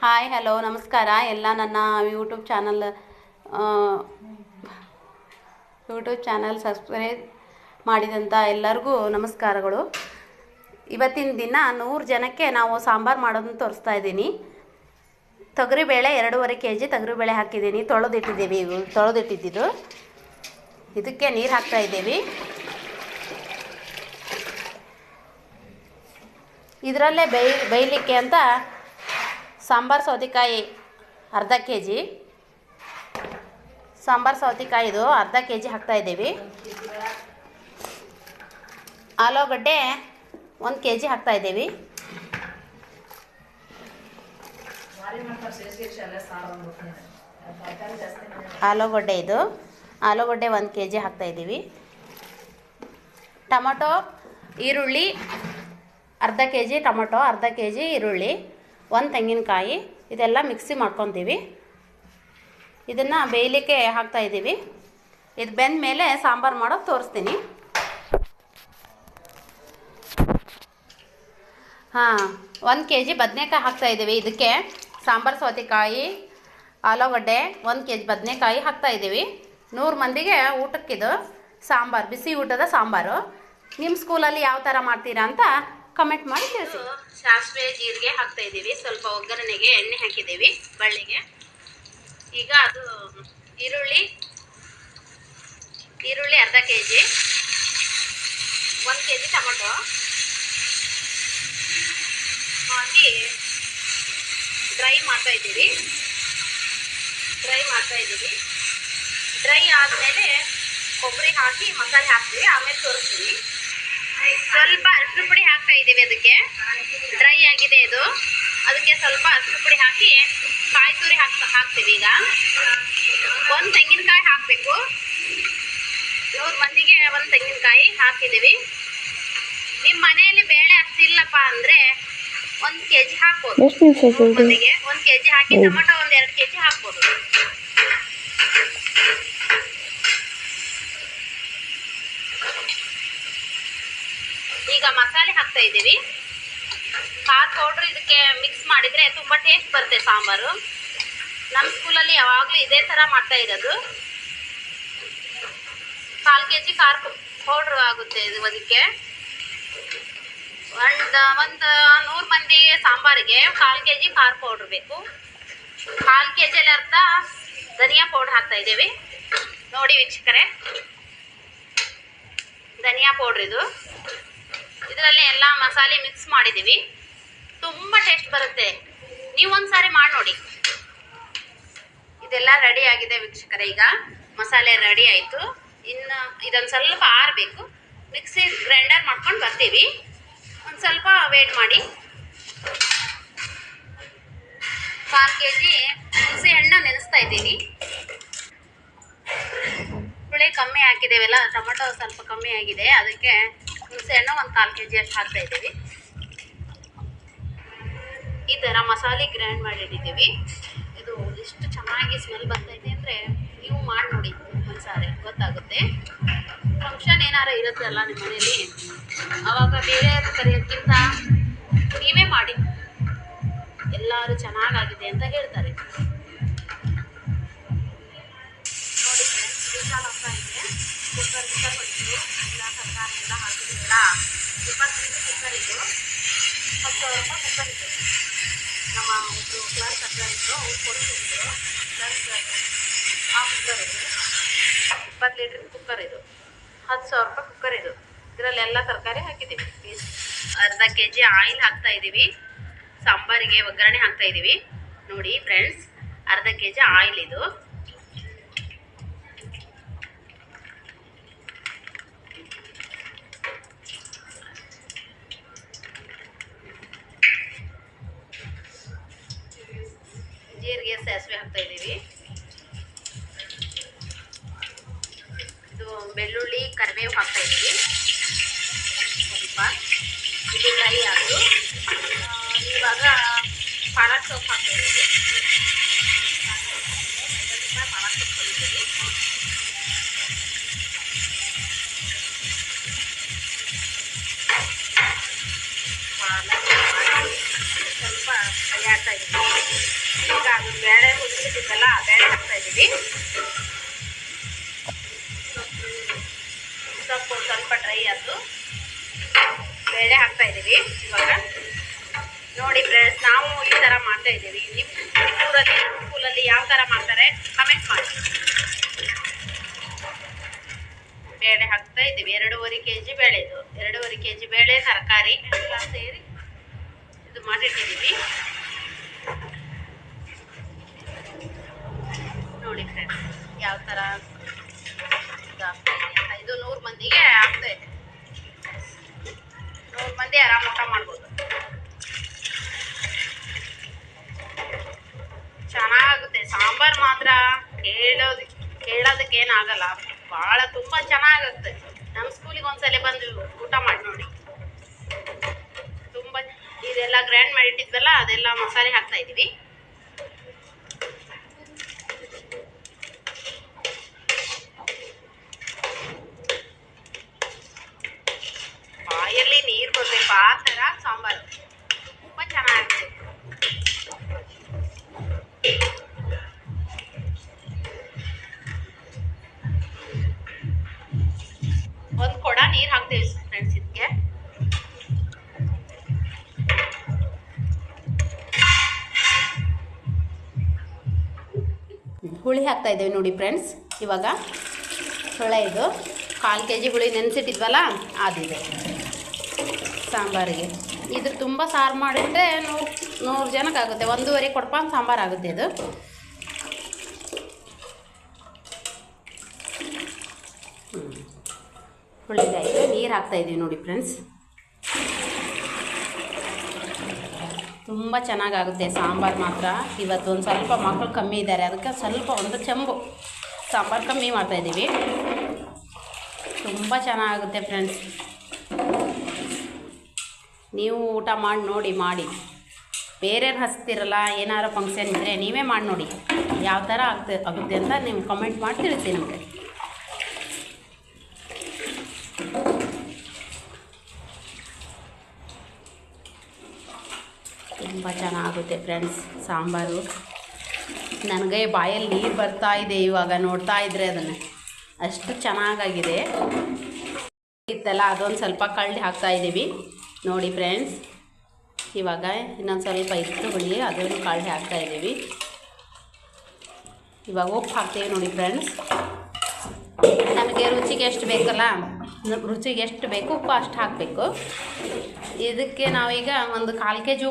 Hi hello ನಮಸ್ಕಾರ. ಎಲ್ಲ ನನ್ನ YouTube channel YouTube channel subscribe ಮಾಡಿದಂಥ ಎಲ್ಲರಿಗೂ ನಮಸ್ಕಾರಗಳು. ಇವತ್ತಿನ ದಿನ ನೂರು ಜನಕ್ಕೆ ನಾವು ಸಾಂಬಾರು ಮಾಡೋದನ್ನ ತೋರಿಸ್ತಾ ಇದ್ದೀನಿ. ತೊಗರಿಬೇಳೆ ಎರಡೂವರೆ ಕೆ ಜಿ ತೊಗರಿಬೇಳೆ ಹಾಕಿದ್ದೀನಿ. ತೊಳೆದಿಟ್ಟಿದ್ದೀವಿ ತೊಳೆದಿಟ್ಟಿದ್ದು. ಇದಕ್ಕೆ ನೀರು ಹಾಕ್ತಾ ಇದ್ದೀವಿ. ಇದರಲ್ಲೇ ಬೇಯ್, ಬೇಯಲಿಕ್ಕೆ ಅಂತ ಸಾಂಬಾರು ಸೌತೆಕಾಯಿ ಅರ್ಧ ಕೆ ಜಿ ಸಾಂಬಾರು ಸೌತೆಕಾಯಿದು ಅರ್ಧ ಕೆ ಜಿ ಹಾಕ್ತಾ ಇದ್ದೀವಿ. ಆಲೂಗಡ್ಡೆ ಒಂದು ಕೆ ಜಿ ಹಾಕ್ತಾ ಇದ್ದೀವಿ. ಆಲೂಗಡ್ಡೆ ಇದು. ಆಲೂಗಡ್ಡೆ ಒಂದು ಕೆ ಜಿ ಹಾಕ್ತಾ ಇದ್ದೀವಿ. ಟೊಮೊಟೊ, ಈರುಳ್ಳಿ, ಅರ್ಧ ಕೆ ಜಿ ಟೊಮೊಟೊ, ಅರ್ಧ ಕೆ ಜಿ ಈರುಳ್ಳಿ. ಒಂದು ತೆಂಗಿನಕಾಯಿ, ಇದೆಲ್ಲ ಮಿಕ್ಸಿ ಮಾಡ್ಕೊತೀವಿ. ಇದನ್ನು ಬೇಯಲಿಕ್ಕೆ ಹಾಕ್ತಾ ಇದ್ದೀವಿ ಇದು ಬೆಂದ ಮೇಲೆ ಸಾಂಬಾರು ಮಾಡೋದು ತೋರಿಸ್ತೀನಿ. ಹಾಂ, ಒಂದು ಕೆ ಜಿ ಬದನೆಕಾಯಿ ಹಾಕ್ತಾ ಇದ್ದೀವಿ ಇದಕ್ಕೆ ಸಾಂಬಾರು, ಸೌತೆಕಾಯಿ, ಆಲೂಗಡ್ಡೆ, ಒಂದು ಕೆ ಜಿ ಬದನೆಕಾಯಿ ಹಾಕ್ತಾ ಇದ್ದೀವಿ ನೂರು ಮಂದಿಗೆ ಊಟಕ್ಕಿದು ಸಾಂಬಾರು, ಬಿಸಿ ಊಟದ ಸಾಂಬಾರು. ನಿಮ್ಮ ಸ್ಕೂಲಲ್ಲಿ ಯಾವ ಥರ ಮಾಡ್ತೀರಾ ಅಂತ ಕಮೆಂಟ್ ಮಾಡಿ ತಿಳಿಸಿ. ಸಾಸಿವೆ ಜೀರಿಗೆ ಹಾಕ್ತಾ ಇದ್ದೀವಿ. ಸ್ವಲ್ಪ ಒಗ್ಗರಣೆಗೆ ಎಣ್ಣೆ ಹಾಕಿದ್ದೀವಿ, ಬಳ್ಳಿಗೆ. ಈಗ ಅದು ಈರುಳ್ಳಿ ಈರುಳ್ಳಿ ಅರ್ಧ ಕೆ ಜಿ ಒಂದು ಕೆ ಜಿ ಟೊಮೊಟೊ. ಹಾಕಿ ಡ್ರೈ ಮಾಡ್ತಾ ಇದ್ದೀವಿ. ಡ್ರೈ ಮಾಡ್ತಾ ಇದ್ದೀವಿ. ಡ್ರೈ ಆದಮೇಲೆ ಕೊಬ್ಬರಿ ಹಾಕಿ ಮಸಾಲೆ ಹಾಕ್ತೀವಿ. ಆಮೇಲೆ ತೋರಿಸ್ತೀವಿ ಸ್ವಲ್ಪ ಅರಿಶಿನ ಪುಡಿ ಹಾಕ್ತಾ ಇದ್ದೀವಿ ಅದಕ್ಕೆ. ಡ್ರೈ ಆಗಿದೆ ಇದು. ಅದಕ್ಕೆ ಸ್ವಲ್ಪ ಅರಿಶಿನ ಪುಡಿ ಹಾಕಿ ಕಾಯಿ ತುರಿ ಹಾಕ್ ಹಾಕ್ತೀವಿ ಈಗ. ಒಂದು ತೆಂಗಿನಕಾಯಿ ಹಾಕಬೇಕು. ನೂರು ಮಂದಿಗೆ ಒಂದು ತೆಂಗಿನಕಾಯಿ ಹಾಕಿದ್ದೀವಿ. ನಿಮ್ಮ ಮನೆಯಲ್ಲಿ ಬೇಳೆ ಅಷ್ಟಿಲ್ಲಪ್ಪ ಅಂದರೆ ಒಂದು ಕೆ ಜಿ ಹಾಕ್ಬೋದು ಒಂದು ಕೆ ಜಿ ಹಾಕಿ ಟೊಮೊಟೊ ಒಂದು ಎರಡು ಕೆ ಜಿ ಹಾಕ್ಬೋದು. ಈಗ ಮಸಾಲೆ ಹಾಕ್ತಾ ಇದ್ದೀವಿ. ಖಾರ ಪೌಡ್ರ್ ಇದಕ್ಕೆ ಮಿಕ್ಸ್ ಮಾಡಿದರೆ ತುಂಬ ಟೇಸ್ಟ್ ಬರುತ್ತೆ ಸಾಂಬಾರು. ನಮ್ಮ ಸ್ಕೂಲಲ್ಲಿ ಯಾವಾಗಲೂ ಇದೇ ಥರ ಮಾಡ್ತಾ ಇರೋದು. ಕಾಲು ಕೆ ಜಿ ಖಾರ ಪೌಡ್ರ್ ಆಗುತ್ತೆ ಇದು ಅದಕ್ಕೆ. ಒಂದು ಒಂದು ನೂರು ಮಂದಿ ಸಾಂಬಾರಿಗೆ ಕಾಲು ಕೆ ಜಿ ಖಾರ ಪೌಡ್ರ್ ಬೇಕು. ಕಾಲು ಕೆ ಜಿಯಲ್ಲಿ ಅರ್ಧ ಧನಿಯಾ ಪೌಡ್ರ್ ಹಾಕ್ತಾ ಇದ್ದೀವಿ. ನೋಡಿ ವೀಕ್ಷಕರೇ. ಧನಿಯಾ ಪೌಡ್ರ್ ಇದು. ಇದರಲ್ಲಿ ಎಲ್ಲ ಮಸಾಲೆ ಮಿಕ್ಸ್ ಮಾಡಿದ್ದೀವಿ ತುಂಬ ಟೇಸ್ಟ್ ಬರುತ್ತೆ. ನೀವು ಒಂದ್ಸಾರಿ ಮಾಡಿ ನೋಡಿ. ಇದೆಲ್ಲ ರೆಡಿ ಆಗಿದೆ ವೀಕ್ಷಕರೇ. ಈಗ ಮಸಾಲೆ ರೆಡಿ ಆಯಿತು. ಇನ್ನು ಇದೊಂದು ಸ್ವಲ್ಪ ಆರಬೇಕು. ಮಿಕ್ಸಿ ಗ್ರೈಂಡರ್ ಮಾಡ್ಕೊಂಡು ಬರ್ತೀವಿ. ಒಂದು ಸ್ವಲ್ಪ ವೇಟ್ ಮಾಡಿ. ಕಾಲು ಕೆ ಜಿ ಹುಣಸೆ ಹಣ್ಣು ನೆನೆಸ್ತಾ ಇದ್ದೀನಿ. ಹುಳಿ ಕಮ್ಮಿ ಹಾಕಿದ್ದೇವೆಲ್ಲ, ಟೊಮೆಟೊ ಸ್ವಲ್ಪ ಕಮ್ಮಿ ಆಗಿದೆ. ಅದಕ್ಕೆ ಹುಣಸೆ ಹಣ್ಣು ಒಂದು ಕಾಲು ಕೆ ಜಿ ಅಷ್ಟು ಹಾಕ್ತಾ ಇದ್ದೀವಿ. ಈ ಥರ ಮಸಾಲೆ ಗ್ರೈಂಡ್ ಮಾಡಿಟ್ಟಿದ್ದೀವಿ ಇದು ಎಷ್ಟು ಚೆನ್ನಾಗಿ ಸ್ಮೆಲ್ ಬರ್ತೈತೆ ಅಂದರೆ ನೀವು ಮಾಡಿ ನೋಡಿ ಒಂದ್ಸಾರಿ, ಗೊತ್ತಾಗುತ್ತೆ. ಫಂಕ್ಷನ್ ಏನಾರ ಇರುತ್ತಲ್ಲ ನಿಮ್ಮ ಮನೇಲಿ? ಆವಾಗ ಬೇರೆ ಕರೆಯೋಕ್ಕಿಂತ ನೀವೇ ಮಾಡಿ. ಎಲ್ಲರೂ ಚೆನ್ನಾಗಾಗಿದೆ ಅಂತ ಹೇಳ್ತಾರೆ. ಇದ್ರು ಅವ್ರು ಕೊಡ್ತಿದ್ರು ಕ್ಲರ್ಕ್ ಆ ಕುಕ್ಕರ್ ಇದು ಇಪ್ಪತ್ತು ಲೀಟ್ರ್ ಕುಕ್ಕರ್ ಇದು. ಹತ್ತು ಸಾವಿರ ರೂಪಾಯಿ ಕುಕ್ಕರ್ ಇದು. ಇದರಲ್ಲಿ ಎಲ್ಲ ತರಕಾರಿ ಹಾಕಿದ್ದೀವಿ. ಪೀಸ್ ಅರ್ಧ ಕೆ ಜಿ ಆಯಿಲ್ ಹಾಕ್ತಾ ಇದ್ದೀವಿ. ಸಾಂಬಾರಿಗೆ ಒಗ್ಗರಣೆ ಹಾಕ್ತಾ ಇದ್ದೀವಿ. ನೋಡಿ ಫ್ರೆಂಡ್ಸ್ ಅರ್ಧ ಕೆ ಜಿ ಆಯಿಲ್ ಇದು. ಜೀರಿಗೆ ಸಾಸಿವೆ ಹಾಕ್ತಾ ಇದ್ದೀವಿ ಇದು ಬೆಳ್ಳುಳ್ಳಿ ಕರಿಬೇವು ಹಾಕ್ತಾ ಇದ್ದೀವಿ ಸ್ವಲ್ಪ ಇದು ಡ್ರೈ ಆಯಿತು ಇವಾಗ ಪಾಲಕ್ ಸೊಪ್ಪು ಹಾಕ್ತಾ ಇದ್ದೀವಿ ಪಾಲಕ್ ಸೊಪ್ಪು ಹಾಕಿದ್ದೀವಿ ಪಾಲಕ್ ಸ್ವಲ್ಪ ಕೈ ಹಾಕ್ತಾ ಇದ್ದೀವಿ ಈಗ ಅದು ಬೇಳೆ ಹುಚ್ಚಿಟ್ಟಿದ್ದಲ್ಲ ಆ ಬೇಳೆ ಹಾಕ್ತಾ ಇದ್ದೀವಿ. ಸೊಪ್ಪು ಸ್ವಲ್ಪ ಡ್ರೈ ಆಯಿತು ಬೇಳೆ ಹಾಕ್ತಾ ಇದ್ದೀವಿ ಇವಾಗ. ನೋಡಿ ಫ್ರೆಂಡ್ಸ್ ನಾವು ಈ ಥರ ಮಾಡ್ತಾ ಇದ್ದೀವಿ. ನಿಮ್ಮ ಊರಲ್ಲಿ ಸ್ಕೂಲಲ್ಲಿ ಯಾವ ಥರ ಮಾಡ್ತಾರೆ ಕಮೆಂಟ್ ಮಾಡಿ. ಬೇಳೆ ಹಾಕ್ತಾ ಇದ್ದೀವಿ. ಎರಡೂವರೆ ಕೆ ಜಿ ಬೇಳೆ ಇದು. ಎರಡೂವರೆ ಕೆ ಜಿ ಬೇಳೆ, ತರಕಾರಿ ಎಲ್ಲ ಸೇರಿ ಇದು ಮಾಡಿಟ್ಟಿದ್ದೀವಿ. ನೋಡಿ ಫ್ರೆಂಡ್ಸ್ ಯಾವ ಥರ ಆಗ್ತಾ ಇದೆ ನೂರು ಮಂದಿಗೆ ಆಗ್ತಾ ಇದೆ. ನೂರು ಮಂದಿ ಆರಾಮ ಊಟ ಮಾಡ್ಬೋದು. ಚೆನ್ನಾಗುತ್ತೆ. ಸಾಂಬಾರ್ ಮಾತ್ರ ಹೇಳೋದು ಕೇಳೋದಕ್ಕೇನಾಗಲ್ಲ ಭಾಳ ತುಂಬ ಚೆನ್ನಾಗುತ್ತೆ. ನಮ್ಮ ಸ್ಕೂಲಿಗೆ ಒಂದ್ಸಲ ಬಂದು ಊಟ ಮಾಡಿ ನೋಡಿ. ತುಂಬ ಇದೆಲ್ಲ ಗ್ರ್ಯಾಂಡ್ ಮಾಡಿಟ್ಟಿದ್ವಲ್ಲ ಅದೆಲ್ಲ ಮಸಾಲೆ ಹಾಕ್ತಾ ಇದೀವಿ ಬಾಯಲ್ಲಿ ನೀರು ಬರಬೇಕು ಆ ಥರ ಸಾಂಬಾರು. ತುಂಬ ಚೆನ್ನಾಗಿರುತ್ತೆ ಒಂದು ಕೊಡ ನೀರು ಹಾಕ್ತೇವೆ ಫ್ರೆಂಡ್ಸ್ ಇದಕ್ಕೆ ಹುಳಿ ಹಾಕ್ತಾ ಇದ್ದೇವೆ ನೋಡಿ ಫ್ರೆಂಡ್ಸ್ ಇವಾಗ ಹುಳೆ ಇದು. ಕಾಲು ಕೆ ಜಿ ಹುಳಿ ನೆನೆಸಿಟ್ಟಿದ್ವಲ್ಲ ಅದಿದೆ ಸಾಂಬಾರಿಗೆ. ಇದು ತುಂಬ ಸಾರು ಮಾಡಿದ್ರೆ ನೂರು ನೂರು ಜನಕ್ಕೆ ಆಗುತ್ತೆ. ಒಂದೂವರೆ ಕೊಡ್ಪಾನ್ ಸಾಂಬಾರು ಆಗುತ್ತೆ ಇದು. ಹುಳಿದಾಯಿತು ನೀರು ಹಾಕ್ತಾ ಇದ್ದೀವಿ ನೋಡಿ ಫ್ರೆಂಡ್ಸ್. ತುಂಬ ಚೆನ್ನಾಗಾಗುತ್ತೆ ಸಾಂಬಾರು ಮಾತ್ರ. ಇವತ್ತು ಒಂದು ಸ್ವಲ್ಪ ಮಕ್ಕಳು ಕಮ್ಮಿ ಇದ್ದಾರೆ ಅದಕ್ಕೆ ಸ್ವಲ್ಪ ಒಂದು ಚೆಂಬು ಸಾಂಬಾರು ಕಮ್ಮಿ ಮಾಡ್ತಾಯಿದ್ದೀವಿ ತುಂಬ ಚೆನ್ನಾಗುತ್ತೆ ಫ್ರೆಂಡ್ಸ್. ನೀವು ಊಟ ಮಾಡಿ ನೋಡಿ, ಮಾಡಿ. ಬೇರೆಯವ್ರು ಹಚ್ತಿರಲ್ಲ ಏನಾದ್ರು ಫಂಕ್ಷನ್ ಇದ್ದರೆ ನೀವೇ ಮಾಡಿ ನೋಡಿ. ಯಾವ ಥರ ಆಗ್ತ, ಆಗುತ್ತೆ ಅಂತ ನೀವು ಕಮೆಂಟ್ ಮಾಡಿ ತಿಳಿಸಿ ನಮಗೆ. ತುಂಬ ಚೆನ್ನಾಗುತ್ತೆ ಫ್ರೆಂಡ್ಸ್ ಸಾಂಬಾರು. ನನಗೆ ಬಾಯಲ್ಲಿ ನೀರು ಬರ್ತಾ ಇದೆ ಇವಾಗ, ನೋಡ್ತಾ ಇದ್ರೆ ಅದನ್ನು. ಅಷ್ಟು ಚೆನ್ನಾಗಾಗಿದೆ. ಇತ್ತಲ್ಲ, ಅದೊಂದು ಸ್ವಲ್ಪ ಕಳ್ಳಿ ಹಾಕ್ತಾ ಇದ್ದೀವಿ ನೋಡಿ ಫ್ರೆಂಡ್ಸ್, ಇವಾಗ ಇನ್ನೊಂದು ಸ್ವಲ್ಪ ಇತ್ತು ಹುಳಿ, ಅದನ್ನು ಕಾಳು ಹಾಕ್ತಾ ಇದ್ದೀವಿ. ಇವಾಗ ಉಪ್ಪು ಹಾಕ್ತೀವಿ ನೋಡಿ ಫ್ರೆಂಡ್ಸ್. ನಮಗೆ ರುಚಿಗೆ ಎಷ್ಟು ಬೇಕಲ್ಲ? ರುಚಿಗೆ ಎಷ್ಟು ಬೇಕು, ಉಪ್ಪು ಅಷ್ಟು ಹಾಕಬೇಕು. ಇದಕ್ಕೆ ನಾವೀಗ ಒಂದು ಕಾಲು ಕೆ ಜಿ